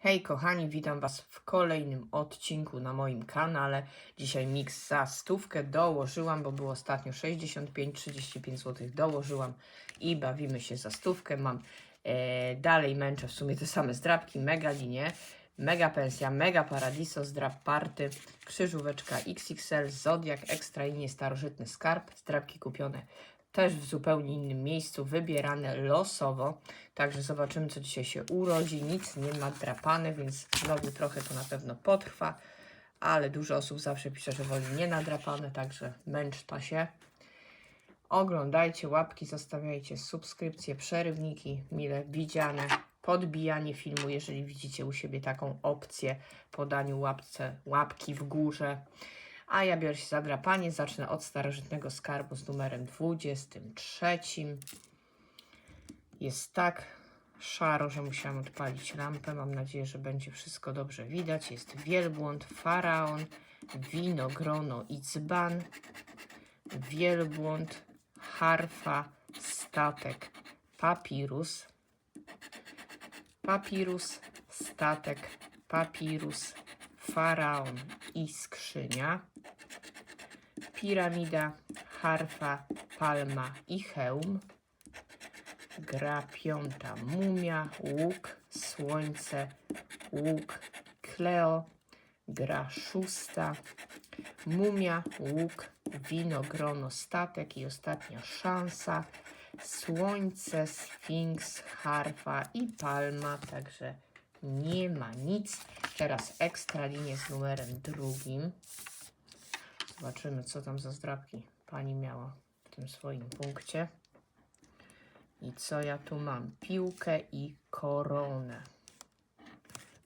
Hej kochani, witam Was w kolejnym odcinku na moim kanale. Dzisiaj miks za stówkę dołożyłam, bo było ostatnio 65-35 zł dołożyłam i bawimy się za stówkę. Mam e, dalej męczę w sumie te same zdrabki, mega linie, mega pensja, mega paradiso, zdrab party, krzyżóweczka XXL, Zodiak, ekstra linie, starożytny skarb, zdrabki kupione też w zupełnie innym miejscu, wybierane losowo. Także zobaczymy, co dzisiaj się urodzi. Nic nie nadrapane, więc znowu trochę to na pewno potrwa, ale dużo osób zawsze pisze, że woli nie nadrapane, także męczta się. Oglądajcie, łapki zostawiajcie, subskrypcje, przerywniki mile widziane, podbijanie filmu, jeżeli widzicie u siebie taką opcję, podaniu łapce, łapki w górze. A ja biorę się za drapanie. Zacznę od starożytnego skarbu z numerem 23. Jest tak szaro, że musiałam odpalić lampę. Mam nadzieję, że będzie wszystko dobrze widać. Jest wielbłąd, faraon, winogrono i dzban. Wielbłąd, harfa, statek, papirus. Papirus, statek, papirus, faraon i skrzynia, piramida, harfa, palma i hełm, gra piąta, mumia, łuk, słońce, łuk, kleo, gra szósta, mumia, łuk, wino, grono, statek i ostatnia szansa, słońce, sfinks, harfa i palma, także nie ma nic. Teraz ekstra linię z numerem drugim. Zobaczymy, co tam za zdrabki pani miała w tym swoim punkcie. I co ja tu mam? Piłkę i koronę.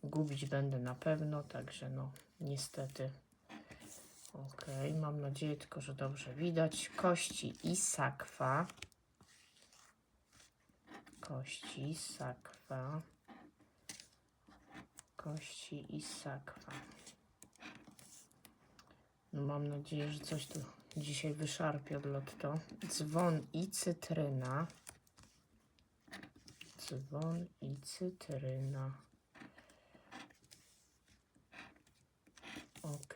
Gubić będę na pewno, także no niestety. Ok, mam nadzieję tylko, że dobrze widać. Kości i sakwa. Kości, sakwa kości i sakwa. No mam nadzieję, że coś tu dzisiaj wyszarpie od lotto. Dzwon i cytryna. Dzwon i cytryna. Ok.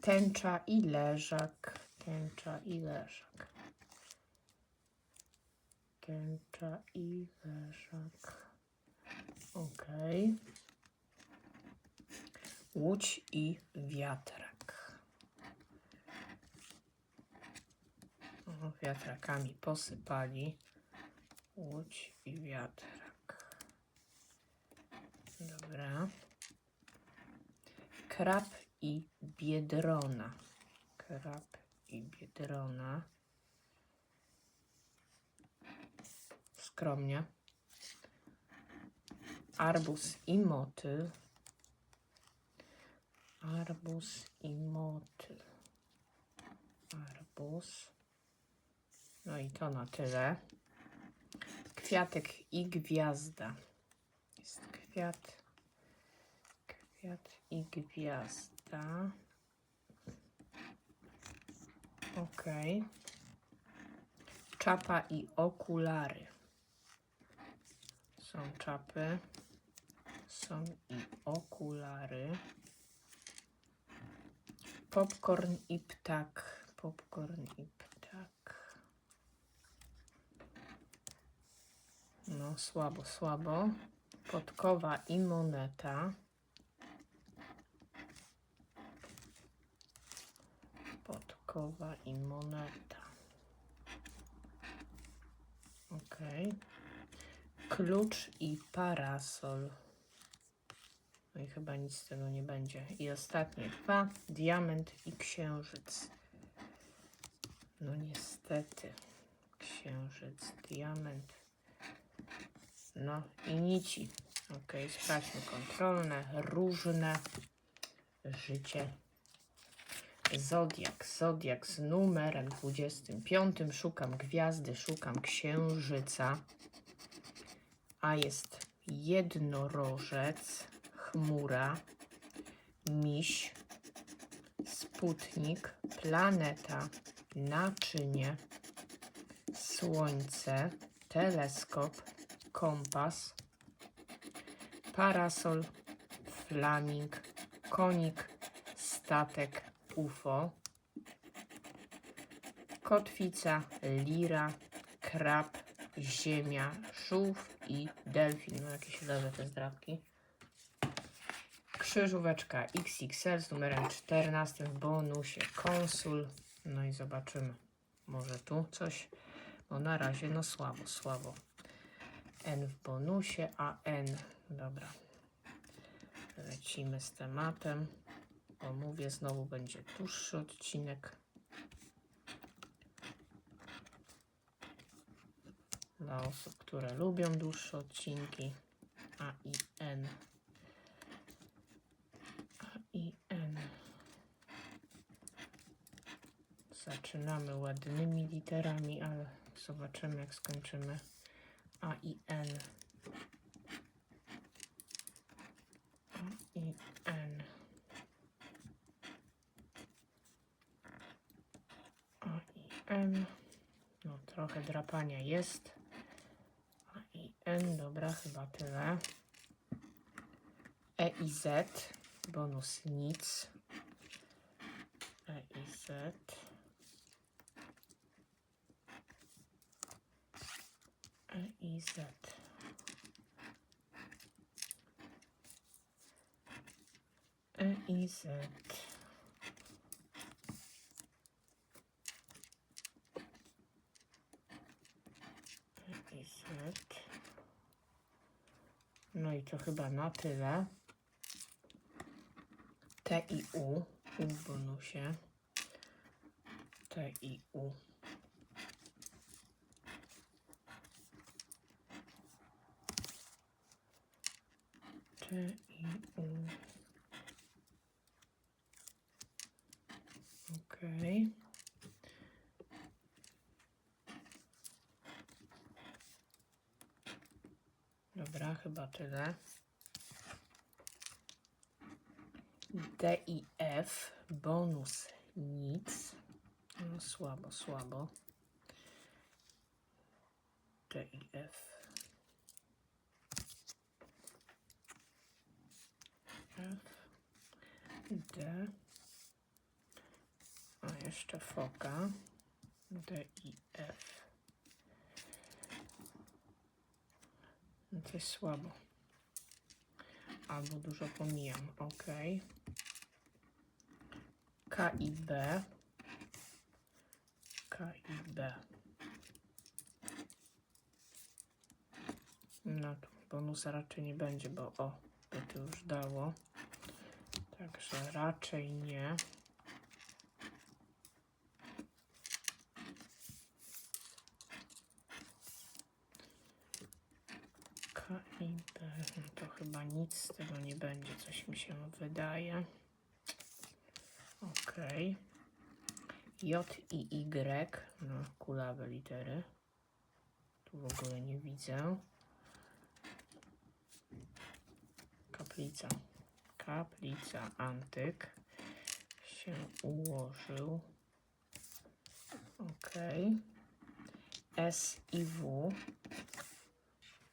Tęcza i leżak. Tęcza i leżak. Tęcza i leżak. Ok. Łódź i wiatrak. O, wiatrakami posypali. Łódź i wiatrak. Dobra. Krab i biedrona. Krab i biedrona. Skromnie arbuz i motyl. Arbuz i motyl. Arbuz. No i to na tyle. Kwiatek i gwiazda. Jest kwiat, kwiat i gwiazda. Ok. Czapa i okulary. Są czapy są i okulary. Popcorn i ptak. Popcorn i ptak. No, słabo, słabo. Podkowa i moneta. Podkowa i moneta. Ok. Klucz i parasol. No i chyba nic z tego nie będzie. I ostatnie dwa. Diament i księżyc. No niestety. Księżyc, diament. No i nici. Ok, sprawdźmy kontrolne, różne życie. Zodiak, Zodiak z numerem 25. Szukam gwiazdy, szukam księżyca. A jest jednorożec chmura, miś, sputnik, planeta, naczynie, słońce, teleskop, kompas, parasol, flaming, konik, statek, UFO, kotwica, lira, krab, ziemia, żółw i delfin. No jakieś lewe te zdrawki. Krzyżóweczka XXL z numerem 14 w bonusie konsul. No i zobaczymy. Może tu coś, bo na razie no słabo, słabo. N w bonusie, a N, dobra. Lecimy z tematem. Bo mówię, znowu będzie dłuższy odcinek. Dla osób, które lubią dłuższe odcinki. A i N. A i N. Zaczynamy ładnymi literami, ale zobaczymy jak skończymy. A i N. A i N. A i N. No trochę drapania jest. A i N, dobra, chyba tyle. E i Z, bonus nic. E i Z. E i Z. E i. E. No i to chyba na tyle. T i U. U w bonusie. T i U. T i U. Okej. Dobra, chyba tyle. D i F, bonus nic. No, słabo, słabo. D i. F. A jeszcze foka. D i F. To jest słabo. Albo dużo pomijam. Ok. K i B. K i B. No tu bonusa raczej nie będzie, bo o, by to już dało. Także raczej nie. To chyba nic z tego nie będzie, coś mi się wydaje. Ok. J i Y. No, kulawe litery. Tu w ogóle nie widzę. Kaplica. Kaplica antyk się ułożył. Ok. S i W.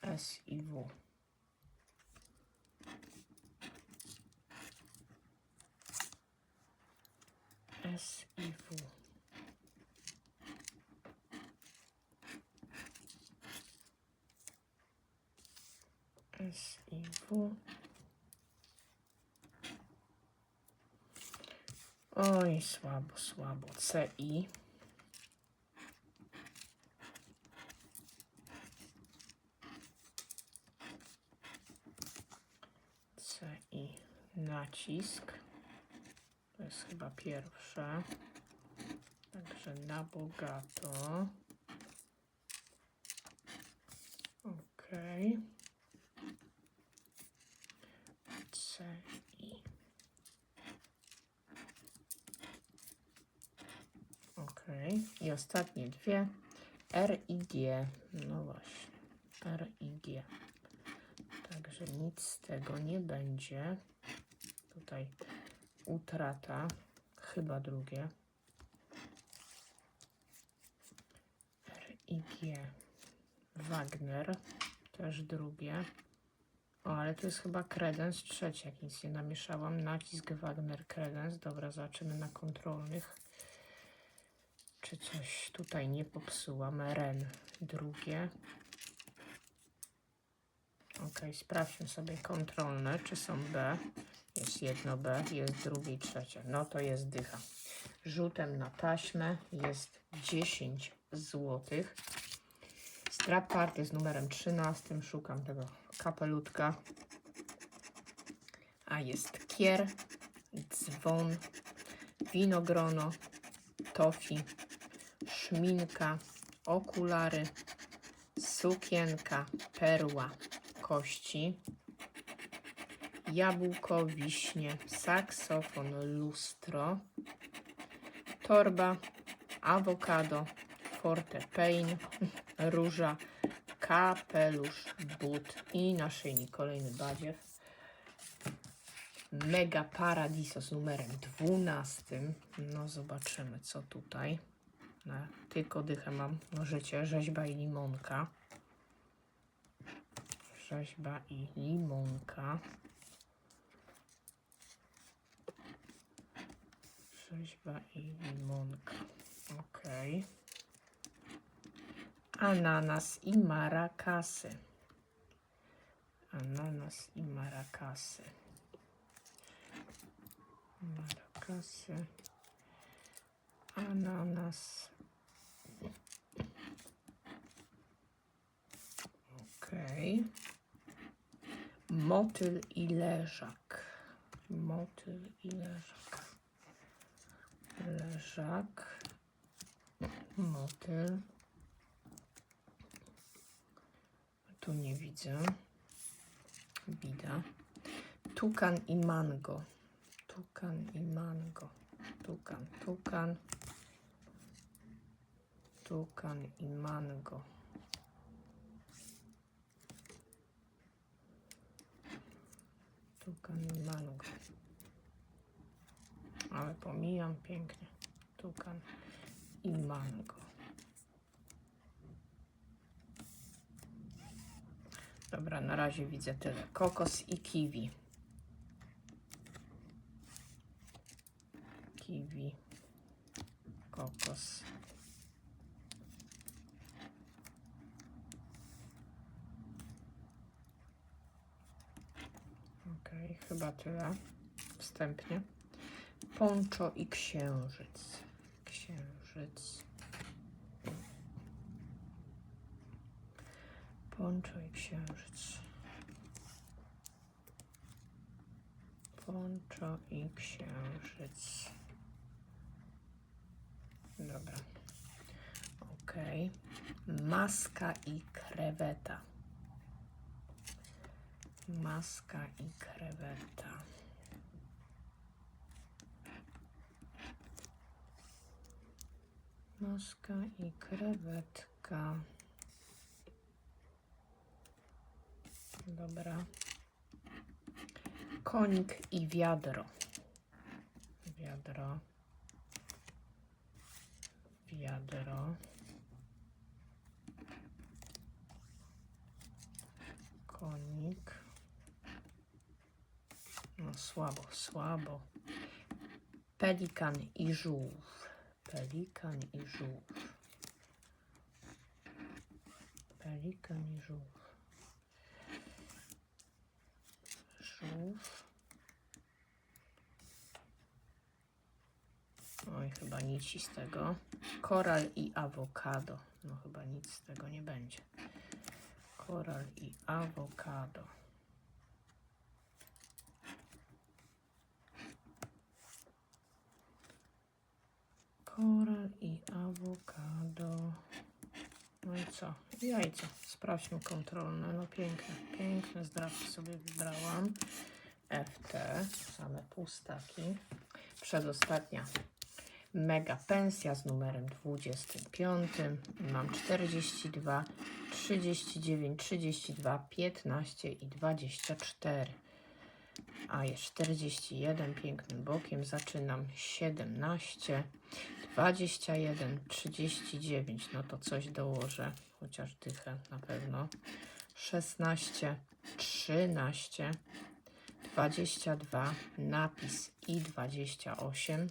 S i W. S i W. S i W. Oj, słabo, słabo. C i. C i nacisk. To jest chyba pierwsze. Także na bogato. Ok. C i. Ok. I ostatnie dwie. R i G. No właśnie. R i G. Także nic z tego nie będzie. Tutaj utrata, chyba drugie. R i G. Wagner, też drugie. O, ale tu jest chyba kredens trzeci, jak nic nie namieszałam. Nacisk Wagner kredens. Dobra, zobaczymy na kontrolnych. Czy coś tutaj nie popsułam. Ren drugie. Ok, sprawdźmy sobie kontrolne, czy są B. Jest jedno B, jest drugie i trzecie. No to jest dycha. Rzutem na taśmę jest 10 zł. Strap party z numerem 13. Szukam tego kapelutka. A jest kier, dzwon, winogrono, tofi, szminka, okulary, sukienka, perła, kości, jabłko, wiśnie, saksofon, lustro, torba, awokado, fortepian, róża, kapelusz, but i naszyjnik, kolejny badziew. Mega Paradiso z numerem 12. No zobaczymy co tutaj. Tylko dychę mam życie, rzeźba i limonka. Rzeźba i limonka. Rzeźba i limonka. Ok. Ananas i marakasy. Ananas i marakasy. Marakasy. Ananas. Okej. Motyl i leżak. Motyl i leżak. Leżak. Motyl. Tu nie widzę. Bida. Tukan i mango. Tukan i mango. Tukan, tukan. Tukan i mango. Tukan i mango. Ale pomijam pięknie. Tukan i mango. Dobra, na razie widzę tyle. Kokos i kiwi. Kiwi. Kokos. Okej, chyba tyle. Wstępnie. Ponczo i księżyc. Księżyc. Ponczo i księżyc. Ponczo i księżyc. Dobra. Ok. Maska i kreweta. Maska i kreweta. Maska i krewetka. Dobra. Konik i wiadro. Wiadro. Wiadro. Konik. No słabo, słabo. Pelikan i żółw. Pelikan i żółw. Pelikan i żółw. Żółw. Oj, chyba nic z tego. Koral i awokado. No chyba nic z tego nie będzie. Koral i awokado. Koral i awokado. No i co? Jajca. Sprawdźmy kontrolne. No piękne, piękne zdrawki sobie wybrałam. FT, same pustaki. Przedostatnia mega pensja z numerem 25. Mam 42, 39, 32, 15 i 24. A jest 41 pięknym bokiem. Zaczynam 17, 21, 39. No to coś dołożę, chociaż dychę na pewno. szesnaście, trzynaście, dwadzieścia dwa, napis i dwadzieścia osiem,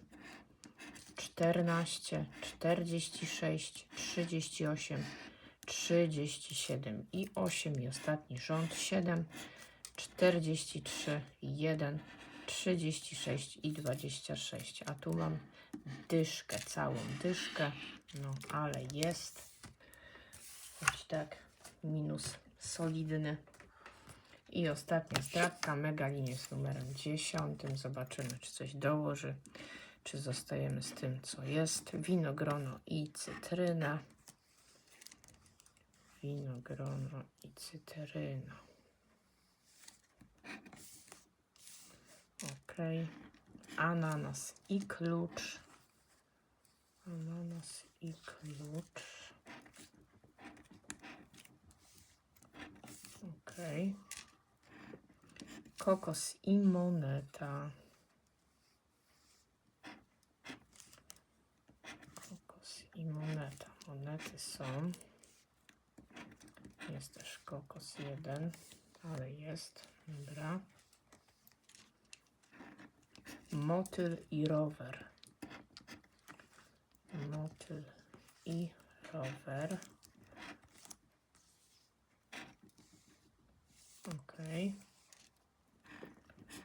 czternaście, czterdzieści sześć, trzydzieści osiem, trzydzieści siedem i osiem i ostatni rząd siedem, czterdzieści trzy, jeden, trzydzieści sześć i dwadzieścia sześć. A tu mam dyszkę, całą dyszkę, no ale jest, choć tak, minus solidny. I ostatnia zdradka, megalinie z numerem 10. Zobaczymy, czy coś dołoży, czy zostajemy z tym, co jest. Winogrono i cytryna. Winogrono i cytryna. Ok. Ananas i klucz. Ananas i klucz. Ok. Kokos i moneta. Kokos i moneta. Monety są. Jest też kokos jeden, ale jest. Dobra. Motyl i rower. Motyl i rower. Ok.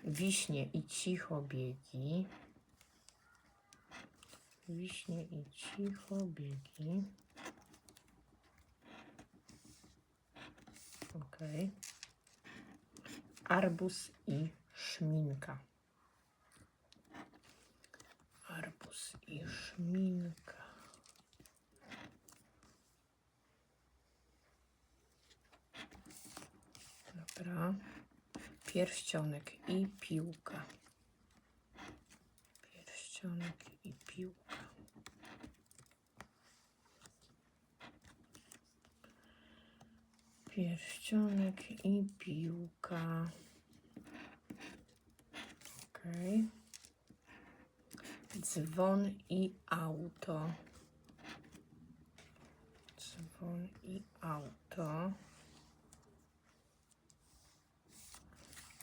Wiśnie i cichobiegi. Wiśnie i cichobiegi. Ok. Arbus i szminka. Arbus i szminka. Dobra. Pierścionek i piłka. Pierścionek i piłka. Pierścionek i piłka. Okej. Dzwon i auto. Dzwon i auto.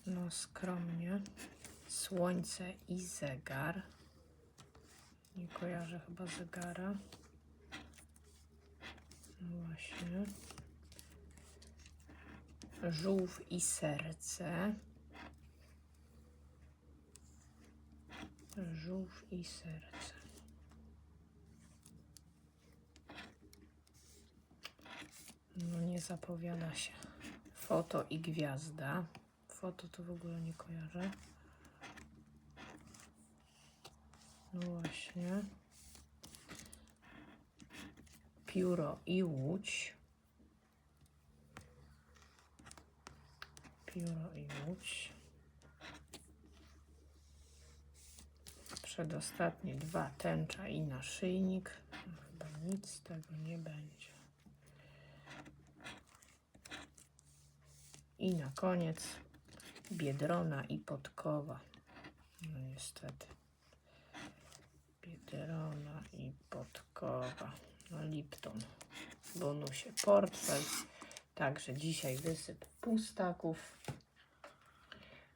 No skromnie. Słońce i zegar. Nie kojarzę chyba zegara. No właśnie. Żółw i serce. Żółw i serce. No nie zapowiada się. Foto i gwiazda. Foto to w ogóle nie kojarzę. No właśnie. Pióro i łódź. Pióro i łódź. Przedostatnie dwa tęcza i naszyjnik. Chyba nic z tego nie będzie. I na koniec biedrona i podkowa. No niestety. Biedrona i podkowa. No Lipton. Bonusie portfel. Także dzisiaj wysyp pustaków.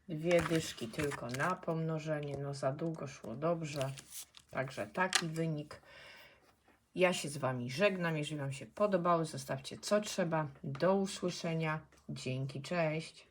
Dwie dyszki tylko na pomnożenie. No za długo szło dobrze. Także taki wynik. Ja się z Wami żegnam. Jeżeli Wam się podobało, zostawcie co trzeba. Do usłyszenia. Dzięki, cześć.